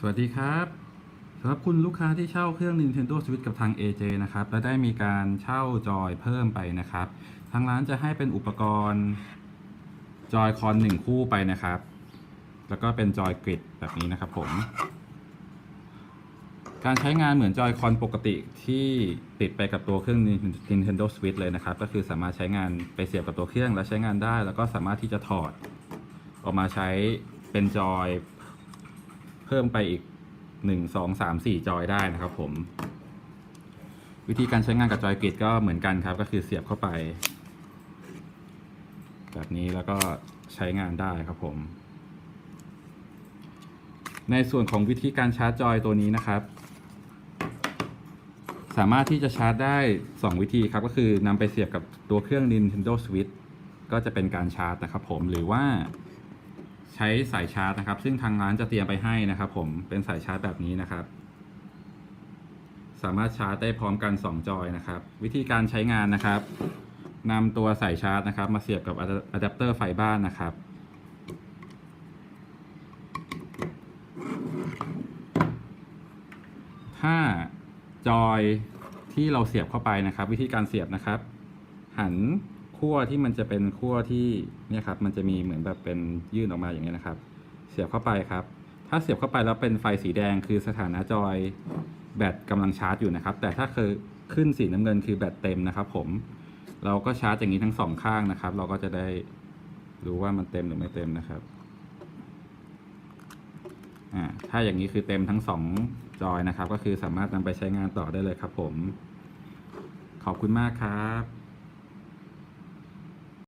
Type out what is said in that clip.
สวัสดีครับสำหรับคุณลูกค้าที่เช่าเครื่อง Nintendo Switch กับทาง AJ นะครับ และได้มีการเช่าจอยเพิ่มไปนะครับ ทางร้านจะให้เป็นอุปกรณ์จอยคอนหนึ่งคู่ไปนะครับ แล้วก็เป็นจอยกริดแบบนี้นะครับผม การใช้งานเหมือนจอยคอนปกติที่ติดไปกับตัวเครื่อง Nintendo Switch เลยนะครับ ก็คือสามารถใช้งานไปเสียบกับตัวเครื่องแล้วใช้งานได้ แล้วก็สามารถที่จะถอดออกมาใช้เป็นจอย เพิ่มไปอีกหนึ่งสองสามสี่จอยได้นะครับผม วิธีการใช้งานกับจอยกริดก็เหมือนกันครับ ก็คือเสียบเข้าไป แบบนี้แล้วก็ใช้งานได้ครับผม ในส่วนของวิธีการชาร์จจอยตัวนี้นะครับ สามารถที่จะชาร์จได้ 2 วิธีครับ ก็คือนำไปเสียบกับตัวเครื่อง Nintendo Switch ก็จะเป็นการชาร์จนะครับผมหรือว่า ใช้สายชาร์จนะครับ ซึ่งทางร้านจะเตรียมไปให้นะครับ ผมเป็นสายชาร์จแบบนี้นะครับ สามารถชาร์จได้พร้อมกัน 2 จอยนะครับ วิธีการใช้งานนะครับนำตัวสายชาร์จนะครับ มาเสียบกับอะแดปเตอร์ไฟบ้านนะครับถ้าจอยที่เราเสียบเข้าไปนะครับ วิธีการเสียบนะครับ หัน ขั้วที่มันจะเป็นขั้วที่เนี่ยครับมันจะมีเหมือนแบบเป็นยื่นออกมาอย่างเงี้นะครับ เสียบเข้าไปครับ ถ้าเสียบเข้าไปแล้วเป็นไฟสีแดงคือสถานะจอยแบตกำลังชาร์จอยู่นะครับ แต่ถ้าคือขึ้นสีน้ำเงินคือแบตเต็มนะครับผมเราก็ชาร์จอย่างนี้ทั้งสองข้างนะครับ เราก็จะได้รู้ว่ามันเต็มหรือไม่เต็มนะครับอ่าถ้าอย่างนี้คือเต็มทั้งสองจอยนะครับ ก็คือสามารถนำไปใช้งานต่อได้เลยครับผม ขอบคุณมากครับ